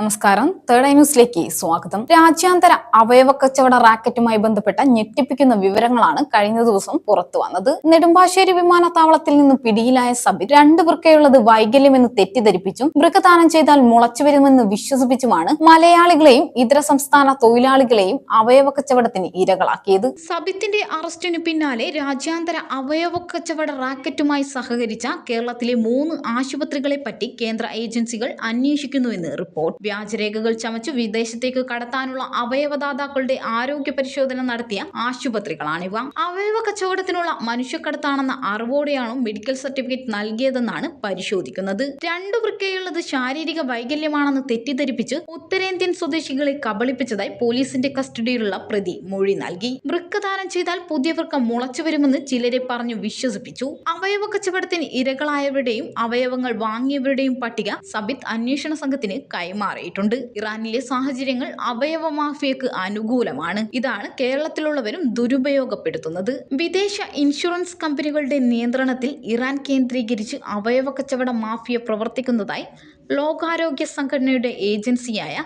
നമസ്കാരം. Third eye ന്യൂസിലേക്ക് സ്വാഗതം. രാജ്യാന്തര അവയവ കച്ചവട റാക്കറ്റുമായി ബന്ധപ്പെട്ട ഞെട്ടിപ്പിക്കുന്ന വിവരങ്ങളാണ് കഴിഞ്ഞ ദിവസം പുറത്തു വന്നത്. നെടുമ്പാശ്ശേരി വിമാനത്താവളത്തിൽ നിന്ന് പിടിയിലായ സബിൻ രണ്ട് വൃക്കയുള്ളത് വൈകല്യമെന്ന് തെറ്റിദ്ധരിപ്പിച്ചും മൃഗദാനം ചെയ്താൽ മുളച്ചു വരുമെന്ന് വിശ്വസിപ്പിച്ചുമാണ് മലയാളികളെയും ഇതര സംസ്ഥാന തൊഴിലാളികളെയും അവയവ കച്ചവടത്തിന് ഇരകളാക്കിയത്. സബിത്തിന്റെ അറസ്റ്റിന് പിന്നാലെ രാജ്യാന്തര അവയവ കച്ചവട റാക്കറ്റുമായി സഹകരിച്ച കേരളത്തിലെ മൂന്ന് ആശുപത്രികളെ പറ്റി കേന്ദ്ര ഏജൻസികൾ അന്വേഷിക്കുന്നുവെന്ന് റിപ്പോർട്ട് വ്യാജരേഖകൾ ചമച്ചു വിദേശത്തേക്ക് കടത്താനുള്ള അവയവദാതാക്കളുടെ ആരോഗ്യ പരിശോധന നടത്തിയ ആശുപത്രികളാണിവ. അവയവ കച്ചവടത്തിനുള്ള മനുഷ്യക്കടത്താണെന്ന അറിവോടെയാണ് മെഡിക്കൽ സർട്ടിഫിക്കറ്റ് നൽകിയതെന്നാണ് പരിശോധിക്കുന്നത്. രണ്ടു വൃക്കയുള്ളത് ശാരീരിക വൈകല്യമാണെന്ന് തെറ്റിദ്ധരിപ്പിച്ച് ഉത്തരേന്ത്യൻ സ്വദേശികളെ കബളിപ്പിച്ചതായി പോലീസിന്റെ കസ്റ്റഡിയിലുള്ള പ്രതി മൊഴി നൽകി. വൃക്കദാനം ചെയ്താൽ പുതിയ വൃക്ക മുളച്ചു വരുമെന്ന് ചിലരെ പറഞ്ഞു വിശ്വസിപ്പിച്ചു. അവയവ കച്ചവടത്തിന് ഇരകളായവരുടെയും അവയവങ്ങൾ വാങ്ങിയവരുടെയും പട്ടിക സബിത് അന്വേഷണ സംഘത്തിന് കൈമാറിയിട്ടുണ്ട് ഇറാനിലെ സാഹചര്യങ്ങൾ അവയവ മാഫിയക്ക് അനുകൂലമാണ്. ഇതാണ് കേരളത്തിലുള്ളവരും ദുരുപയോഗപ്പെടുത്തുന്നത്. വിദേശ ഇൻഷുറൻസ് കമ്പനികളുടെ നിയന്ത്രണത്തിൽ ഇറാൻ കേന്ദ്രീകരിച്ച് അവയവ കച്ചവട മാഫിയ പ്രവർത്തിക്കുന്നതായി ലോകാരോഗ്യ സംഘടനയുടെ ഏജൻസിയായ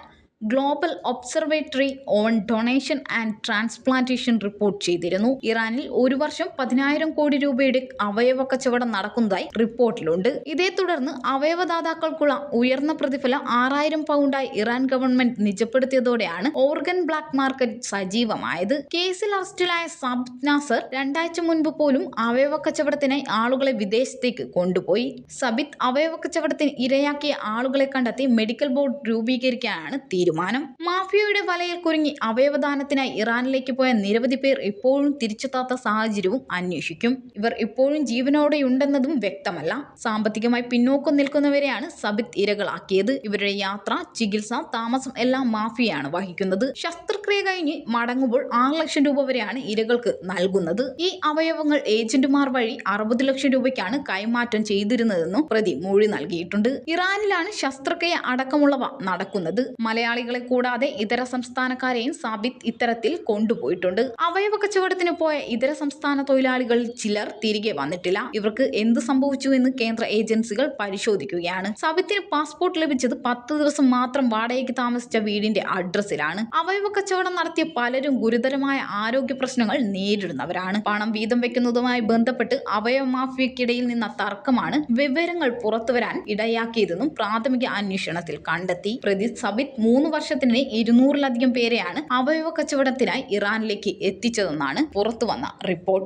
global observatory on donation and transplantation report ചെയ്തിരുന്നു. ഇറാനിൽ ഒരു വർഷം പതിനായിരം കോടി രൂപയുടെ അവയവ കച്ചവടം നടക്കുന്നതായി റിപ്പോർട്ടിലുണ്ട്. ഇതേ തുടർന്ന് അവയവദാതാക്കൾക്കുള്ള ഉയർന്ന പ്രതിഫലം ആറായിരം പൗണ്ടായി ഇറാൻ ഗവൺമെന്റ് നിജപ്പെടുത്തിയതോടെയാണ് ഓർഗൻ ബ്ലാക്ക് മാർക്കറ്റ് സജീവമായത്. കേസിൽ അറസ്റ്റിലായ സാബ് നാസർ രണ്ടാഴ്ച മുൻപ് പോലും അവയവ കച്ചവടത്തിനായി ആളുകളെ വിദേശത്തേക്ക് കൊണ്ടുപോയി. സബിത് അവയവ കച്ചവടത്തിന് ഇരയാക്കിയ ആളുകളെ കണ്ടെത്തി മെഡിക്കൽ ബോർഡ് രൂപീകരിക്കാനാണ് തീരുമാനം. മാഫിയയുടെ വലയിൽ കുരുങ്ങി അവയവദാനത്തിനായി ഇറാനിലേക്ക് പോയ നിരവധി പേർ ഇപ്പോഴും തിരിച്ചെത്താത്ത സാഹചര്യവും അന്വേഷിക്കും. ഇവർ ഇപ്പോഴും ജീവനോടെയുണ്ടെന്നതും വ്യക്തമല്ല. സാമ്പത്തികമായി പിന്നോക്കം നിൽക്കുന്നവരെയാണ് സബിത് ഇരകളാക്കിയത്. ഇവരുടെ യാത്ര ചികിത്സ താമസം എല്ലാം മാഫിയാണ് വഹിക്കുന്നത്. ശസ്ത്രക്രിയ കഴിഞ്ഞ് മടങ്ങുമ്പോൾ ആറ് ലക്ഷം രൂപ വരെയാണ് ഇരകൾക്ക് നൽകുന്നത്. ഈ അവയവങ്ങൾ ഏജന്റുമാർ വഴി അറുപത് ലക്ഷം രൂപയ്ക്കാണ് കൈമാറ്റം ചെയ്തിരുന്നതെന്നും പ്രതി മൊഴി നൽകിയിട്ടുണ്ട്. ഇറാനിലാണ് ശസ്ത്രക്രിയ അടക്കമുള്ളവ നടക്കുന്നത്. മലയാളികളെ കൂടാതെ ഇതര സംസ്ഥാനക്കാരെയും സാബിത്ത് ഇത്തരത്തിൽ കൊണ്ടുപോയിട്ടുണ്ട്. അവയവ കച്ചവടത്തിന് പോയ ഇതര സംസ്ഥാന തൊഴിലാളികളിൽ ചിലർ തിരികെ വന്നിട്ടില്ല. ഇവർക്ക് എന്ത് സംഭവിച്ചു എന്ന് കേന്ദ്ര ഏജൻസികൾ പരിശോധിക്കുകയാണ്. സാബിത്തിന് പാസ്പോർട്ട് ലഭിച്ചത് പത്ത് ദിവസം മാത്രം വാടകയ്ക്ക് താമസിച്ച വീടിന്റെ അഡ്രസ്സിലാണ്. അവയവ കച്ചവടം നടത്തിയ പലരും ഗുരുതരമായ ആരോഗ്യ പ്രശ്നങ്ങൾ നേരിടുന്നവരാണ്. പണം വീതം വെക്കുന്നതുമായി ബന്ധപ്പെട്ട് അവയവ മാഫിയക്കിടയിൽ നിന്ന തർക്കമാണ് വിവരങ്ങൾ പുറത്തുവരാൻ ഇടയാക്കിയതെന്നും പ്രാഥമിക അന്വേഷണത്തിൽ കണ്ടെത്തി. പ്രതി സബിത് മൂന്ന് വർഷത്തിനിടെ ഇരുന്നൂറിലധികം പേരെയാണ് അവയവ കച്ചവടത്തിനായി ഇറാനിലേക്ക് എത്തിച്ചതെന്നാണ് പുറത്തുവന്ന റിപ്പോർട്ട്.